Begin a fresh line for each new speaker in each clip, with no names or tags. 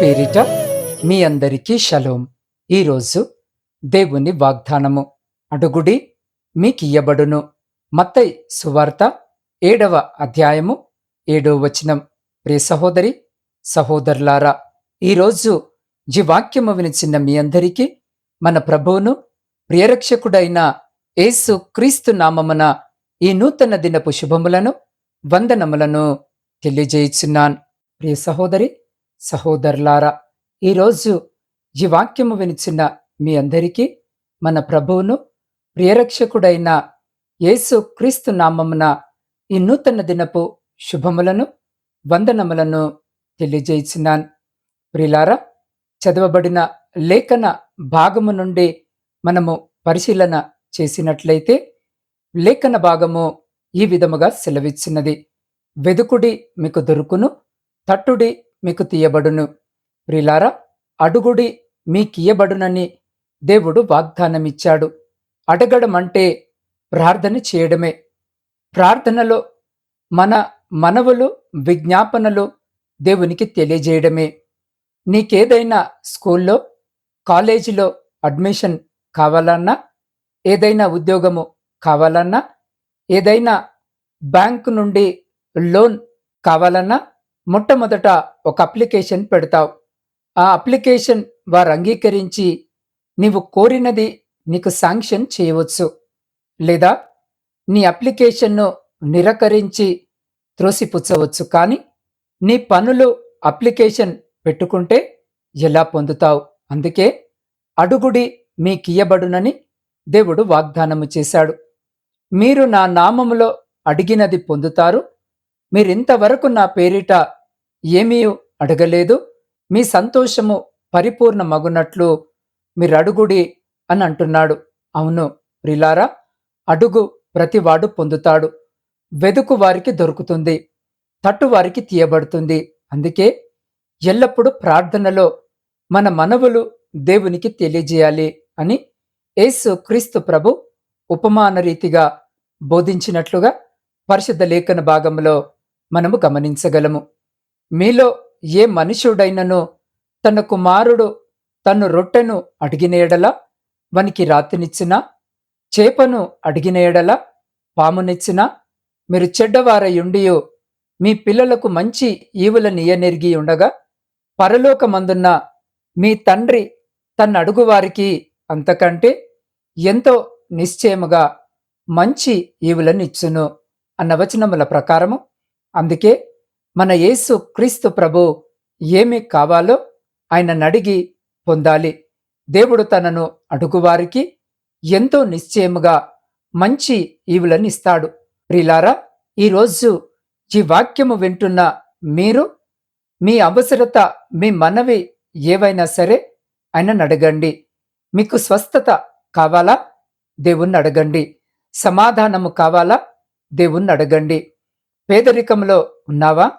పేరిట మీ అందరికీ షలోం. ఈరోజు దేవుని వాగ్దానము. అడుగుడి మీకియ్యబడును మత్తై సువార్త ఏడవ అధ్యాయము ఏడో వచనం. ప్రియ సహోదరి సహోదరులారా ఈరోజు ఈ వాక్యము వినిచిన మీ అందరికీ మన ప్రభువును ప్రియరక్షకుడైన యేసు క్రీస్తు నామమున ఈ నూతన దినపు శుభములను వందనములను తెలియజేయుచున్నాను. ప్రియ సహోదరి సహోదరులారా ఈరోజు ఈ వాక్యము వినిచిన మీ అందరికీ మన ప్రభువును ప్రియరక్షకుడైన యేసు క్రీస్తు నామమున ఈ నూతన దినపు శుభములను వందనములను తెలియజేయుచున్నాను ప్రిలారా చదవబడిన లేఖన భాగము నుండి మనము పరిశీలన చేసినట్లయితే లేఖన భాగము ఈ విధముగా సెలవిచ్చినది. వెదుకుడి మీకు దొరుకును తట్టుడి మీకు తీయబడును. ప్రిలారా అడుగుడి మీకియబడునని దేవుడు వాగ్దానమిచ్చాడు. అడగడం అంటే ప్రార్థన చేయడమే. ప్రార్థనలో మన మనవులు విజ్ఞాపనలు దేవునికి తెలియజేయడమే. నీకేదైనా స్కూల్లో కాలేజీలో అడ్మిషన్ కావాలన్నా ఏదైనా ఉద్యోగము కావాలన్నా ఏదైనా బ్యాంకు నుండి లోన్ కావాలన్నా మొట్టమొదట ఒక అప్లికేషన్ పెడతావు. ఆ అప్లికేషన్ వారు అంగీకరించి నీవు కోరినది నీకు శాంక్షన్ చేయవచ్చు. లేదా నీ అప్లికేషన్ను నిరకరించి త్రోసిపుచ్చవచ్చు. కానీ నీ పనులు అప్లికేషన్ పెట్టుకుంటే ఎలా పొందుతావు? అందుకే అడుగుడి మీకియ్యబడునని దేవుడు వాగ్దానము చేశాడు. మీరు నా నామములో అడిగినది పొందుతారు. మీరింతవరకు నా పేరిట ఏమీ అడగలేదు. మీ సంతోషము పరిపూర్ణమగునట్లు మీరు అడుగుడి అని అంటున్నాడు. అవును ప్రిలారా అడుగు ప్రతివాడు పొందుతాడు. వెదుకు వారికి దొరుకుతుంది తట్టు వారికి తీయబడుతుంది. అందుకే ఎల్లప్పుడూ ప్రార్థనలో మన మనవులు దేవునికి తెలియజేయాలి అని యేసు క్రీస్తు ప్రభు ఉపమాన రీతిగా బోధించినట్లుగా పరిశుద్ధ లేఖన భాగంలో మనము గమనించగలము. మీలో ఏ మనుషుడైనను తన కుమారుడు తను రొట్టెను అడిగిన ఎడల వనికి రాతినిచ్చినా చేపను అడిగిన ఎడల పామునిచ్చినా మీరు చెడ్డవారయుండియో మీ పిల్లలకు మంచి ఈవుల నియనెరిగి ఉండగా పరలోకమందున్న మీ తండ్రి తన అడుగువారికి అంతకంటే ఎంతో నిశ్చయముగా మంచి ఈవులను ఇచ్చును అన్న వచనముల ప్రకారము. అందుకే మన యేసు క్రీస్తు ప్రభు ఏమి కావాలో ఆయన నడిగి పొందాలి. దేవుడు తనను అడుగువారికి ఎంతో నిశ్చయముగా మంచి ఈవులనిస్తాడు ప్రిలారా ఈరోజు ఈ వాక్యము వింటున్న మీరు మీ అవసరత మీ మనవి ఏవైనా సరే ఆయనను అడగండి. మీకు స్వస్థత కావాలా? దేవుణ్ణి అడగండి. సమాధానము కావాలా? దేవుణ్ణి అడగండి. పేదరికంలో ఉన్నావా?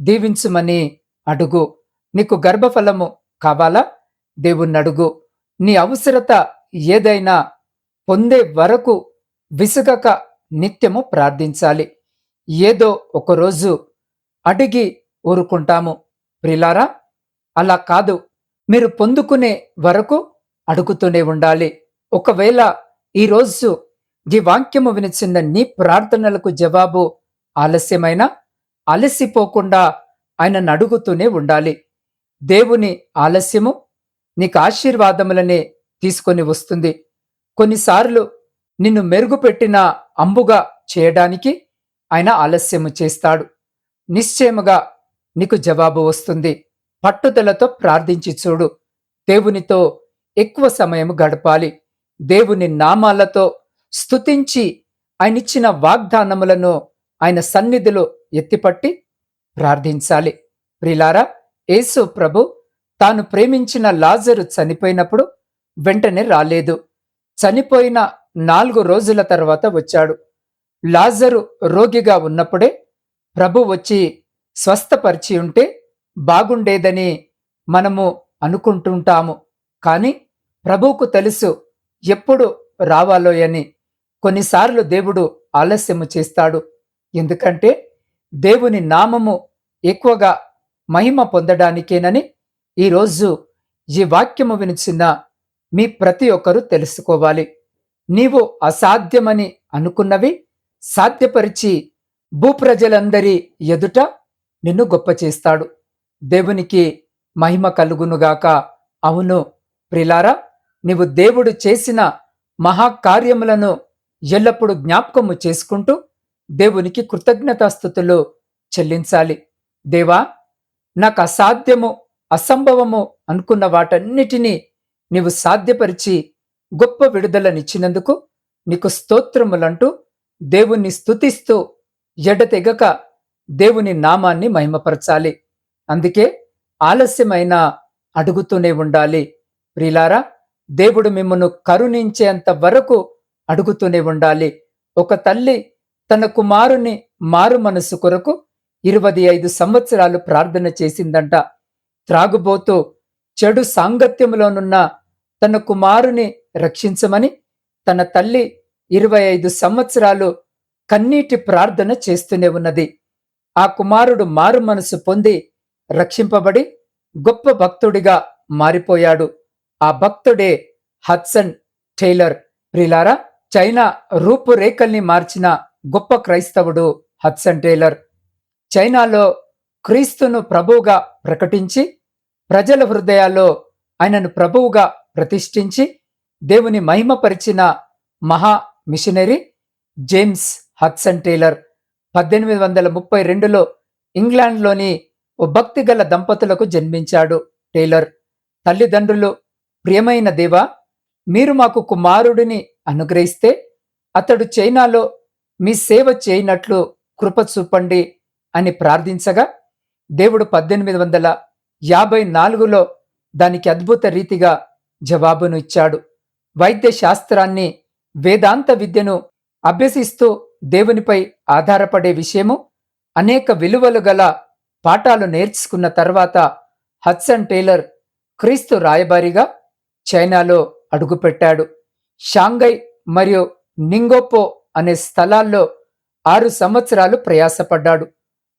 దీవించుమని అడుగు. నీకు గర్భఫలము కావాలా? దేవుణ్ణి అడుగు. నీ అవసరత ఏదైనా పొందే వరకు విసుగక నిత్యము ప్రార్థించాలి. ఏదో ఒకరోజు అడిగి ఊరుకుంటాము. ప్రిలారా అలా కాదు. మీరు పొందుకునే వరకు అడుగుతూనే ఉండాలి. ఒకవేళ ఈరోజు ఈ వాక్యము వినిచిన నీ ప్రార్థనలకు జవాబు ఆలస్యమైనా? అలసిపోకుండా ఆయన నడుగుతూనే ఉండాలి. దేవుని ఆలస్యము నీకు ఆశీర్వాదములనే తీసుకొని వస్తుంది. కొన్నిసార్లు నిన్ను మెరుగుపెట్టిన అంబుగా చేయడానికి ఆయన ఆలస్యము చేస్తాడు. నిశ్చయముగా నీకు జవాబు వస్తుంది. పట్టుదలతో ప్రార్థించి చూడు. దేవునితో ఎక్కువ సమయం గడపాలి. దేవుని నామాలతో స్తుతించి ఆయనిచ్చిన వాగ్దానములను ఆయన సన్నిధిలో ఎత్తిపట్టి ప్రార్థించాలి. ప్రిలారా యేసు ప్రభు తాను ప్రేమించిన లాజరు చనిపోయినప్పుడు వెంటనే రాలేదు. చనిపోయిన నాలుగు రోజుల తర్వాత వచ్చాడు. లాజరు రోగిగా ఉన్నప్పుడే ప్రభు వచ్చి స్వస్థపరిచి ఉంటే బాగుండేదని మనము అనుకుంటుంటాము. కానీ ప్రభువుకు తెలుసు ఎప్పుడు రావాలో అని. కొన్నిసార్లు దేవుడు ఆలస్యము చేస్తాడు. ఎందుకంటే దేవుని నామము ఎక్కువగా మహిమ పొందడానికేనని ఈరోజు ఈ వాక్యము వినిచిన మీ ప్రతి ఒక్కరూ తెలుసుకోవాలి. నీవు అసాధ్యమని అనుకున్నవి సాధ్యపరిచి భూప్రజలందరి ఎదుట నిన్ను గొప్ప చేస్తాడు. దేవునికి మహిమ కలుగునుగాక అవును ప్రిలారా నీవు దేవుడు చేసిన మహాకార్యములను ఎల్లప్పుడూ జ్ఞాపకము చేసుకుంటూ దేవునికి కృతజ్ఞతాస్థుతులు చెల్లించాలి. దేవా నాకు అసాధ్యము అసంభవము అనుకున్న వాటన్నిటినీ నీవు సాధ్యపరిచి గొప్ప విడుదలనిచ్చినందుకు నీకు స్తోత్రములంటూ దేవుణ్ణి స్తుతిస్తూ ఎడతెగక దేవుని నామాన్ని మహిమపరచాలి. అందుకే ఆలస్యమైన అడుగుతూనే ఉండాలి. ప్రిలారా దేవుడు మిమ్మను కరుణించేంత వరకు అడుగుతూనే ఉండాలి. ఒక తల్లి తన కుమారుని మారు మనసు కొరకు ఇరవై ఐదు సంవత్సరాలు ప్రార్థన చేసిందంట. త్రాగుబోతూ చెడు సాంగత్యములోనున్న తన కుమారుని రక్షించమని తన తల్లి ఇరవై ఐదు సంవత్సరాలు కన్నీటి ప్రార్థన చేస్తూనే ఉన్నది. ఆ కుమారుడు మారు మనసు పొంది రక్షింపబడి గొప్ప భక్తుడిగా మారిపోయాడు. ఆ భక్తుడే హత్సన్ టైలర్. ప్రిలారా చైనా రూపురేఖల్ని మార్చిన గొప్ప క్రైస్తవుడు హత్సన్ టేలర్ చైనాలో క్రీస్తును ప్రభువుగా ప్రకటించి ప్రజల హృదయాల్లో ఆయనను ప్రభువుగా ప్రతిష్ఠించి దేవుని మహిమపరిచిన మహా మిషనరీ జేమ్స్ హత్సన్ టేలర్ పద్దెనిమిది వందల ముప్పై రెండులో ఇంగ్లాండ్లోని ఓ భక్తి గల దంపతులకు జన్మించాడు టేలర్. తల్లిదండ్రులు ప్రియమైన దేవా మీరు మాకు కుమారుడిని అనుగ్రహిస్తే అతడు చైనాలో మీ సేవ చేయనట్లు కృప చూపండి అని ప్రార్థించగా దేవుడు పద్దెనిమిది వందల యాభై నాలుగులో దానికి అద్భుత రీతిగా జవాబును ఇచ్చాడు. వైద్య శాస్త్రాన్ని వేదాంత విద్యను అభ్యసిస్తూ దేవునిపై ఆధారపడే విషయము అనేక విలువలు గల పాఠాలు నేర్చుకున్న తర్వాత హత్సన్ టైలర్ క్రీస్తు రాయబారిగా చైనాలో అడుగుపెట్టాడు. షాంఘై మరియు నింగోపో అనే స్థలాల్లో ఆరు సంవత్సరాలు ప్రయాసపడ్డాడు.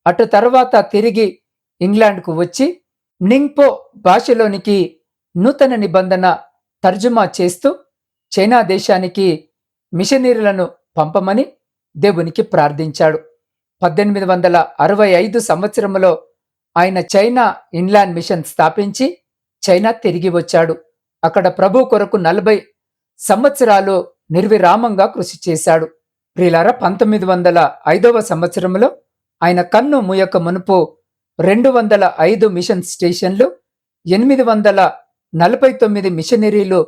అటు తర్వాత తిరిగి ఇంగ్లాండ్కు వచ్చి నింగ్పో భాషలోనికి నూతన నిబంధన తర్జుమా చేస్తూ చైనా దేశానికి మిషనరీలను పంపమని దేవునికి ప్రార్థించాడు. పద్దెనిమిది వందల అరవై ఐదు సంవత్సరంలో ఆయన చైనా ఇన్లాండ్ మిషన్ స్థాపించి చైనా తిరిగి వచ్చాడు. అక్కడ ప్రభు కొరకు నలభై సంవత్సరాలు నిర్విరామంగా కృషి చేశాడు. ప్రియులారా పంతొమ్మిది వందల ఐదవ సంవత్సరంలో ఆయన కన్ను ముయక మునుపు రెండు వందల ఐదు మిషన్ స్టేషన్లు ఎనిమిది వందల నలభై తొమ్మిది మిషనరీలు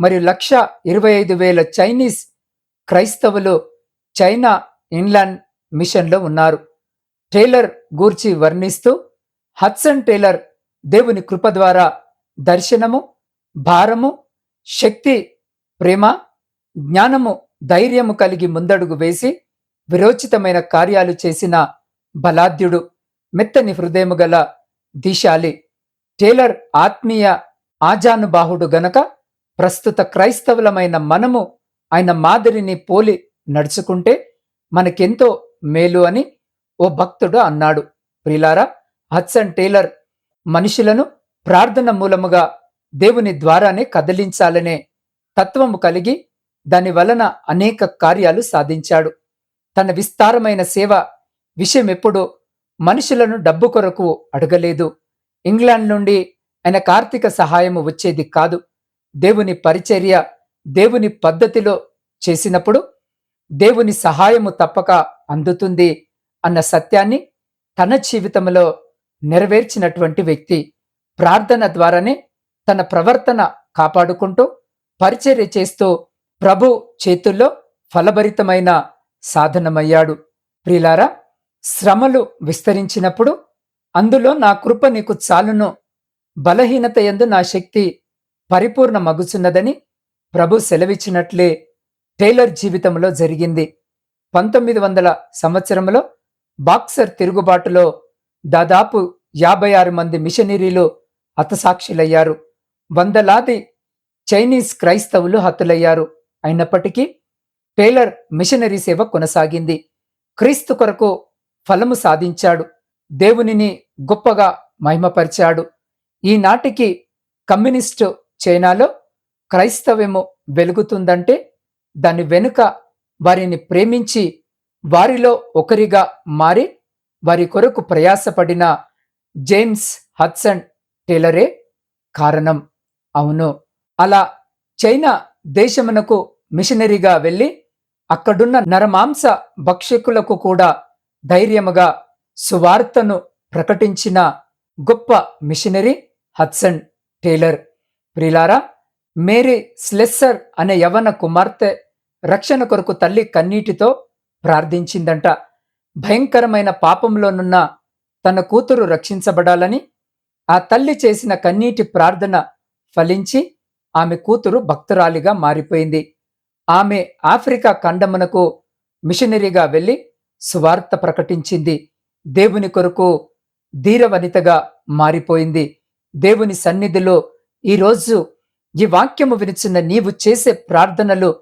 మరియు లక్ష ఇరవై ఐదు వేల చైనీస్ క్రైస్తవులు చైనా ఇన్లాండ్ మిషన్లో ఉన్నారు. టేలర్ గూర్చి వర్ణిస్తూ హడ్సన్ టేలర్ దేవుని కృప ద్వారా దర్శనము భారము శక్తి ప్రేమ జ్ఞానము ధైర్యము కలిగి ముందడుగు వేసి విరోచితమైన కార్యాలు చేసిన బలాద్యుడు మెత్తని హృదయము గల దీశాలి. టేలర్ ఆత్మీయ ఆజానుబాహుడు గనక ప్రస్తుత క్రైస్తవులమైన మనము ఆయన మాదిరిని పోలి నడుచుకుంటే మనకెంతో మేలు అని ఓ భక్తుడు అన్నాడు. ప్రిలారా హత్సన్ టేలర్ మనుషులను ప్రార్థన మూలముగా దేవుని ద్వారానే కదిలించాలనే తత్వము కలిగి దాని వలన అనేక కార్యాలు సాధించాడు. తన విస్తారమైన సేవ విషయం మనుషులను డబ్బు కొరకు అడగలేదు. ఇంగ్లాండ్ నుండి ఆయన కార్తీక సహాయము వచ్చేది కాదు. దేవుని పరిచర్య దేవుని పద్ధతిలో చేసినప్పుడు దేవుని సహాయము తప్పక అందుతుంది అన్న సత్యాన్ని తన జీవితంలో నెరవేర్చినటువంటి వ్యక్తి ప్రార్థన ద్వారానే తన ప్రవర్తన కాపాడుకుంటూ పరిచర్య చేస్తూ ప్రభు చేతుల్లో ఫలభరితమైన సాధనమయ్యాడు. ప్రిలారా శ్రమలు విస్తరించినప్పుడు అందులో నా కృప నీకు చాలును. బలహీనత ఎందు నా శక్తి పరిపూర్ణ మగుచున్నదని ప్రభు సెలవిచ్చినట్లే టైలర్ జీవితంలో జరిగింది. పంతొమ్మిది వందల సంవత్సరంలో బాక్సర్ తిరుగుబాటులో దాదాపు యాభై ఆరు మంది మిషనరీలు హతసాక్షులయ్యారు. వందలాది చైనీస్ క్రైస్తవులు హతులయ్యారు. అయినప్పటికీ టైలర్ మిషనరీ సేవ కొనసాగింది. క్రీస్తు కొరకు ఫలము సాధించాడు. దేవునిని గొప్పగా మహిమపరిచాడు. ఈనాటికి కమ్యూనిస్టు చైనాలో క్రైస్తవ్యము వెలుగుతుందంటే దాని వెనుక వారిని ప్రేమించి వారిలో ఒకరిగా మారి వారి కొరకు ప్రయాసపడిన జేమ్స్ హడ్సన్ టేలరే కారణం. అవును. అలా చైనా దేశమునకు మిషనరీగా వెళ్ళి అక్కడున్న నరమాంస భక్షకులకు కూడా ధైర్యముగా సువార్తను ప్రకటించిన గొప్ప మిషనరీ హత్సన్ టేలర్. ప్రిలారా మేరీ స్లెస్సర్ అనే యవన కుమార్తె రక్షణ కొరకు తల్లి కన్నీటితో ప్రార్థించిందంట. భయంకరమైన పాపంలోనున్న తన కూతురు రక్షించబడాలని ఆ తల్లి చేసిన కన్నీటి ప్రార్థన ఫలించి ఆమె కూతురు భక్తురాలిగా మారిపోయింది. ఆమె ఆఫ్రికా ఖండమునకు మిషనరీగా వెళ్ళి స్వార్థ ప్రకటించింది. దేవుని కొరకు ధీరవనితగా మారిపోయింది. దేవుని సన్నిధిలో ఈరోజు ఈ వాక్యము వినిచిన నీవు చేసే ప్రార్థనలు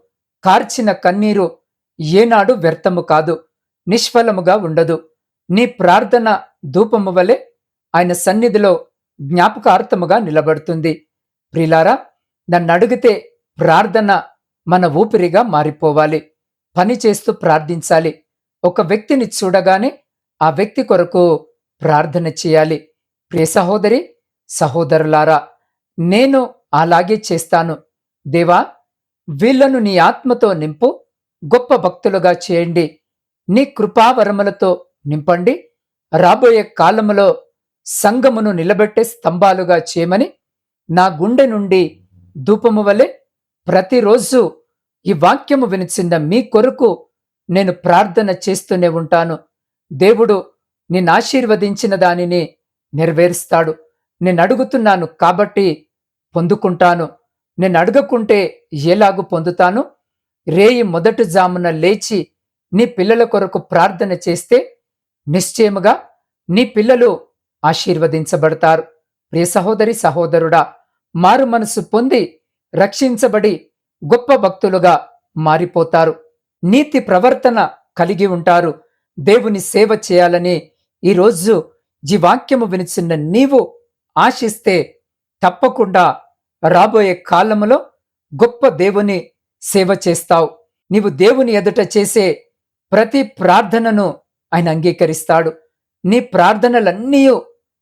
కార్చిన కన్నీరు ఏనాడు వ్యర్థము కాదు నిష్ఫలముగా ఉండదు. నీ ప్రార్థన ధూపము వలె ఆయన సన్నిధిలో జ్ఞాపకార్థముగా నిలబడుతుంది. ప్రిలారా నన్ను అడిగితే ప్రార్థన మన ఊపిరిగా మారిపోవాలి. పని చేస్తూ ప్రార్థించాలి. ఒక వ్యక్తిని చూడగానే ఆ వ్యక్తి కొరకు ప్రార్థన చేయాలి. ప్రియ సహోదరి సహోదరులారా నేను అలాగే చేస్తాను. దేవా వీళ్ళను నీ ఆత్మతో నింపు గొప్ప భక్తులుగా చేయండి. నీ కృపావరములతో నింపండి. రాబోయే కాలములో సంగమును నిలబెట్టే స్తంభాలుగా చేయమని నా గుండె నుండి ధూపము వలె ప్రతిరోజు ఈ వాక్యము వినిచింద మీ కొరకు నేను ప్రార్థన చేస్తూనే ఉంటాను. దేవుడు నిన్ను ఆశీర్వదించిన దానిని నెరవేరుస్తాడు. నేను అడుగుతున్నాను కాబట్టి పొందుకుంటాను. నేను అడగకుంటే ఎలాగు పొందుతాను? రేయి మొదటి జామున లేచి నీ పిల్లల కొరకు ప్రార్థన చేస్తే నిశ్చయముగా నీ పిల్లలు ఆశీర్వదించబడతారు. ప్రియ సహోదరి సహోదరుడా మారు మనసు పొంది రక్షించబడి గొప్ప భక్తులుగా మారిపోతారు. నీతి ప్రవర్తన కలిగి ఉంటారు. దేవుని సేవ చేయాలని ఈరోజు జీవాక్యము వినిచిన్న నీవు ఆశిస్తే తప్పకుండా రాబోయే కాలములో గొప్ప దేవుని సేవ చేస్తావు. నీవు దేవుని ఎదుట చేసే ప్రతి ప్రార్థనను ఆయన అంగీకరిస్తాడు. నీ ప్రార్థనలన్నీ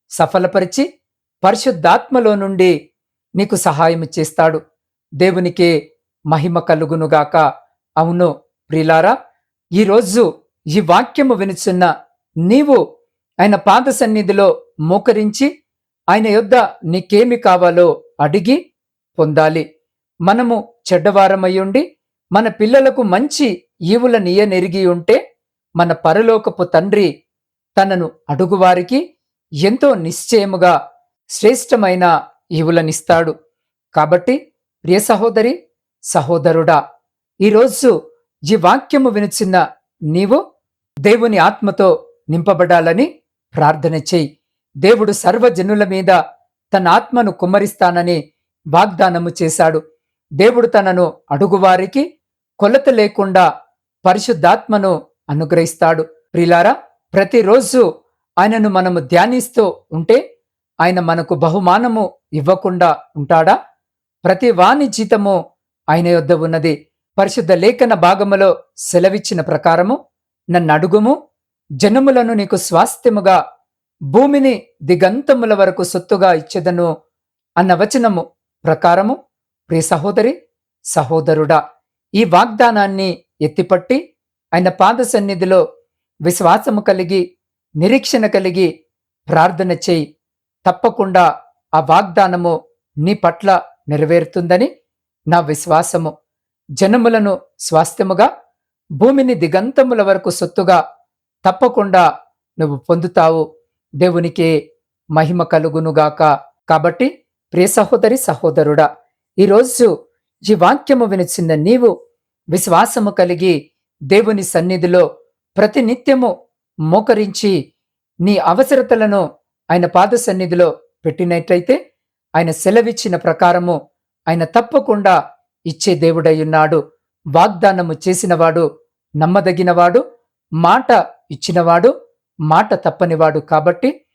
సఫలపరిచి పరిశుద్ధాత్మలో నుండి నీకు సహాయం చేస్తాడు. దేవునికి మహిమ కలుగునుగాక అవును ప్రిలారా ఈరోజు ఈ వాక్యము వినుచున్న నీవు ఆయన పాద సన్నిధిలో మోకరించి ఆయన యొద్ద నీకేమి కావాలో అడిగి పొందాలి. మనము చెడ్డవారమయ్యుండి మన పిల్లలకు మంచి ఈవుల నీయనెరిగి ఉంటే మన పరలోకపు తండ్రి తనను అడుగువారికి ఎంతో నిశ్చయముగా శ్రేష్టమైన ఈవులనిస్తాడు. కాబట్టి ప్రియ సహోదరి సహోదరుడా ఈరోజు ఈ వాక్యము వినుచున్న నీవు దేవుని ఆత్మతో నింపబడాలని ప్రార్థన చేయి. దేవుడు సర్వజనుల మీద తన ఆత్మను కుమ్మరిస్తానని వాగ్దానము చేశాడు. దేవుడు తనను అడుగువారికి కొలత లేకుండా పరిశుద్ధాత్మను అనుగ్రహిస్తాడు. ప్రిలారా ప్రతిరోజు ఆయనను మనము ధ్యానిస్తూ ఉంటే ఆయన మనకు బహుమానము ఇవ్వకుండా ఉంటాడా? ప్రతి వాణి జీతము ఆయన యొద్ద ఉన్నది. పరిశుద్ధ లేఖన భాగములో సెలవిచ్చిన ప్రకారము నన్ను అడుగుము జనములను నీకు స్వాస్థ్యముగా భూమిని దిగంతముల వరకు సొత్తుగా ఇచ్చేదను అన్న వచనము ప్రకారము. ప్రియ సహోదరి సహోదరుడా ఈ వాగ్దానాన్ని ఎత్తిపట్టి ఆయన పాద సన్నిధిలో విశ్వాసము కలిగి నిరీక్షణ కలిగి ప్రార్థన చేయి. తప్పకుండా ఆ వాగ్దానము నీ పట్ల నెరవేరుతుందని నా విశ్వాసము. జనములను స్వాస్థ్యముగా భూమిని దిగంతముల వరకు సొత్తుగా తప్పకుండా నువ్వు పొందుతావు. దేవునికి మహిమ కలుగునుగాక. కాబట్టి ప్రియ సహోదరి సహోదరుడా ఈరోజు ఈ వాక్యము వినిచిన నీవు విశ్వాసము కలిగి దేవుని సన్నిధిలో ప్రతినిత్యము మోకరించి నీ అవసరతలను ఆయన పాద సన్నిధిలో పెట్టినట్లయితే ఆయన సెలవిచ్చిన ప్రకారము ఆయన తప్పకుండా ఇచ్చే దేవుడయ్యున్నాడు వాగ్దానము చేసినవాడు నమ్మదగినవాడు మాట ఇచ్చినవాడు మాట తప్పనివాడు కాబట్టి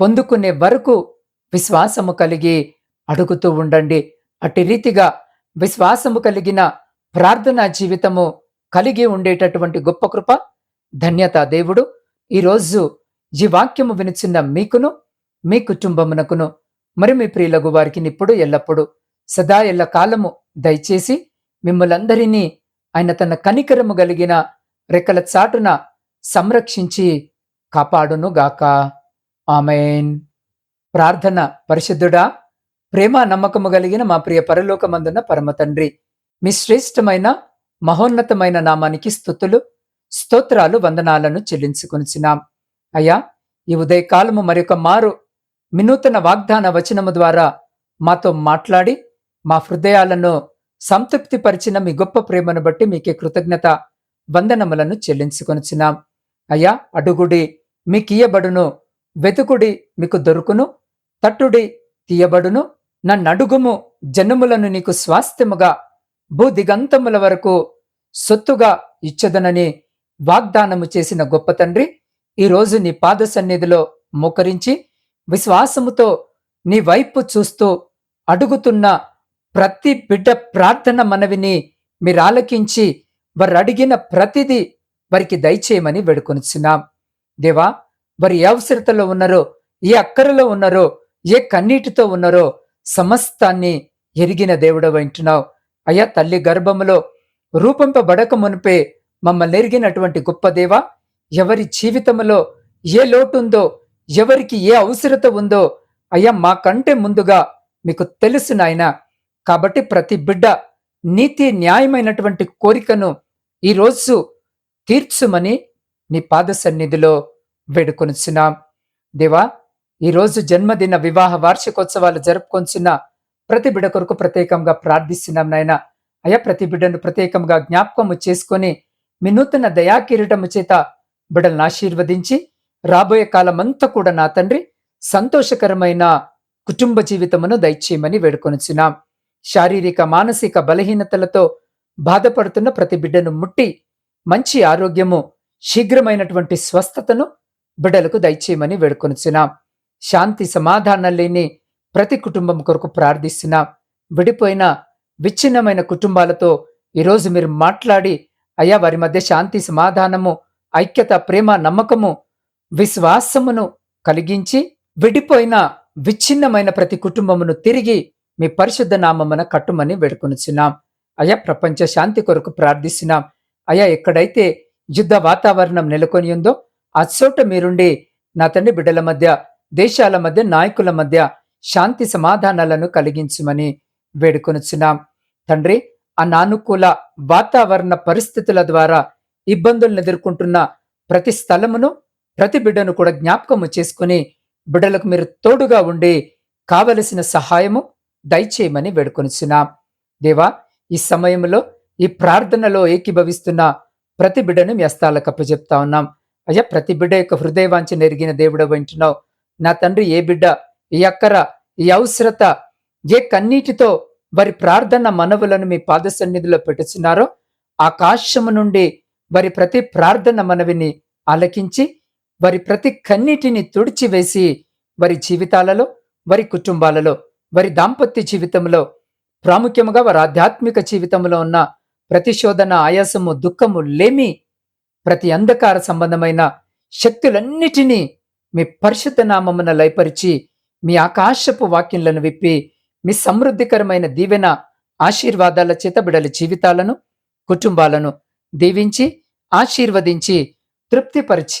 పొందుకునే వరకు విశ్వాసము కలిగి అడుగుతూ ఉండండి. అట్టి రీతిగా విశ్వాసము కలిగిన ప్రార్థనా జీవితము కలిగి ఉండేటటువంటి గొప్ప కృప ధన్యత దేవుడు. ఈరోజు ఈ వాక్యము వినిచిన్న మీకును మీ కుటుంబమునకును మరి మీ ప్రియులగు వారికి ఇప్పుడు ఎల్లప్పుడూ సదా ఎల్ల కాలము దయచేసి మిమ్మలందరినీ ఆయన తన కనికరము కలిగిన రెక్కల చాటున సంరక్షించి కాపాడును గాక ఆమెన్. ప్రార్థన పరిశుద్ధుడా ప్రేమ నమ్మకము కలిగిన మా ప్రియ పరలోకమందున్న పరమ తండ్రి మీ శ్రేష్టమైన మహోన్నతమైన నామానికి స్థుతులు స్తోత్రాలు వందనాలను చెల్లించుకొనిచినాం అయ్యా ఈ ఉదయకాలము మరొక మారు వినూతన వాగ్దాన వచనము ద్వారా మాతో మాట్లాడి మా హృదయాలను సంతృప్తిపరిచిన మీ గొప్ప ప్రేమను బట్టి మీకే కృతజ్ఞత వందనములను చెల్లించుకొనిచున్నాం. అయ్యా అడుగుడి మీకియబడును వెతుకుడి మీకు దొరుకును తట్టుడి తీయబడును నన్నడుగుము జనములను నీకు స్వాస్థ్యముగా భూదిగంతముల వరకు సొత్తుగా ఇచ్చదనని వాగ్దానము చేసిన గొప్ప తండ్రి ఈరోజు నీ పాద సన్నిధిలో మోకరించి విశ్వాసముతో నీ వైపు చూస్తూ అడుగుతున్న ప్రతి బిడ్డ ప్రార్థన మనవిని మీరు ఆలకించి వారు అడిగిన ప్రతిదీ వారికి దయచేయమని వేడుకొనిచున్నాం. దేవా వారు ఏ అవసరతలో ఉన్నారో ఏ అక్కరలో ఉన్నారో ఏ కన్నీటితో ఉన్నారో సమస్తాన్ని ఎరిగిన దేవుడు వింటున్నావు అయ్యా తల్లి గర్భములో రూపంపబడక మునిపే మమ్మల్ని ఎరిగినటువంటి గొప్ప దేవ ఎవరి జీవితంలో ఏ లోటుందో ఎవరికి ఏ అవసరత ఉందో అయ్యా మాకంటే ముందుగా మీకు తెలుసు నాయన. కాబట్టి ప్రతి బిడ్డ నీతి న్యాయమైనటువంటి కోరికను ఈరోజు తీర్చుమని నీ పాద సన్నిధిలో వేడుకొనిచున్నాం. దేవా ఈరోజు జన్మదిన వివాహ వార్షికోత్సవాలు జరుపుకొంచున్న ప్రతి బిడ్డ కొరకు ప్రత్యేకంగా ప్రార్థిస్తున్నాం నాయన. అయ్యా ప్రతి బిడ్డను ప్రత్యేకంగా జ్ఞాపకము చేసుకొని మీ నూతన దయాకిరీటము చేత బిడ్డలను ఆశీర్వదించి రాబోయే కాలమంతా కూడా నా తండ్రి సంతోషకరమైన కుటుంబ జీవితమును దయచేయమని వేడుకొనిచున్నాం. శారీరక మానసిక బలహీనతలతో బాధపడుతున్న ప్రతి బిడ్డను ముట్టి మంచి ఆరోగ్యము శీఘ్రమైనటువంటి స్వస్థతను బిడ్డలకు దయచేయమని వేడుకొనిచున్నాం. శాంతి సమాధానం లేని ప్రతి కుటుంబం కొరకు ప్రార్థిస్తున్నాం. విడిపోయిన విచ్ఛిన్నమైన కుటుంబాలతో ఈరోజు మీరు మాట్లాడి అయ్యా వారి మధ్య శాంతి సమాధానము ఐక్యత ప్రేమ నమ్మకము విశ్వాసమును కలిగించి విడిపోయిన విచ్ఛిన్నమైన ప్రతి కుటుంబమును తిరిగి మీ పరిశుద్ధ నామమున కట్టుమని వేడుకొనిచున్నాం. అయా ప్రపంచ శాంతి కొరకు ప్రార్థిస్తున్నాం. అయా ఎక్కడైతే యుద్ధ వాతావరణం నెలకొని ఉందో అచ్చోట మీరుండి నా తండ్రి బిడ్డల మధ్య దేశాల మధ్య నాయకుల మధ్య శాంతి సమాధానాలను కలిగించమని వేడుకొనుచున్నాం. తండ్రి అనానుకూల వాతావరణ పరిస్థితుల ద్వారా ఇబ్బందులను ఎదుర్కొంటున్న ప్రతి స్థలమును ప్రతి బిడ్డను కూడా జ్ఞాపకము చేసుకుని బిడ్డలకు మీరు తోడుగా ఉండి కావలసిన సహాయము దయచేయమని వేడుకొనిచున్నాం. దేవా ఈ సమయంలో ఈ ప్రార్థనలో ఏకీభవిస్తున్న ప్రతి బిడ్డను మీ అస్తాలకు అప్పచెప్తా ఉన్నాం. అయ్యా ప్రతి బిడ్డ యొక్క హృదయవాంఛ నెరిగిన దేవుడు వింటున్నావు నా తండ్రి ఏ బిడ్డ ఈ అక్కర ఈ అవసరత ఏ కన్నీటితో వారి ప్రార్థన మనవులను మీ పాద సన్నిధిలో పెట్టుచున్నారో ఆకాశము నుండి వారి ప్రతి ప్రార్థన మనవిని ఆలకించి వారి ప్రతి కన్నీటిని తుడిచివేసి వారి జీవితాలలో వారి కుటుంబాలలో వారి దాంపత్య జీవితంలో ప్రాముఖ్యముగా వారి ఆధ్యాత్మిక జీవితంలో ఉన్న ప్రతిశోధన ఆయాసము దుఃఖము లేమి ప్రతి అంధకార సంబంధమైన శక్తులన్నిటినీ మీ పరిశుద్ధ నామమున లయపరిచి మీ ఆకాశపు వాక్యంలను విప్పి మీ సమృద్ధికరమైన దీవెన ఆశీర్వాదాల చేత బిడల జీవితాలను కుటుంబాలను దీవించి ఆశీర్వదించి తృప్తిపరిచి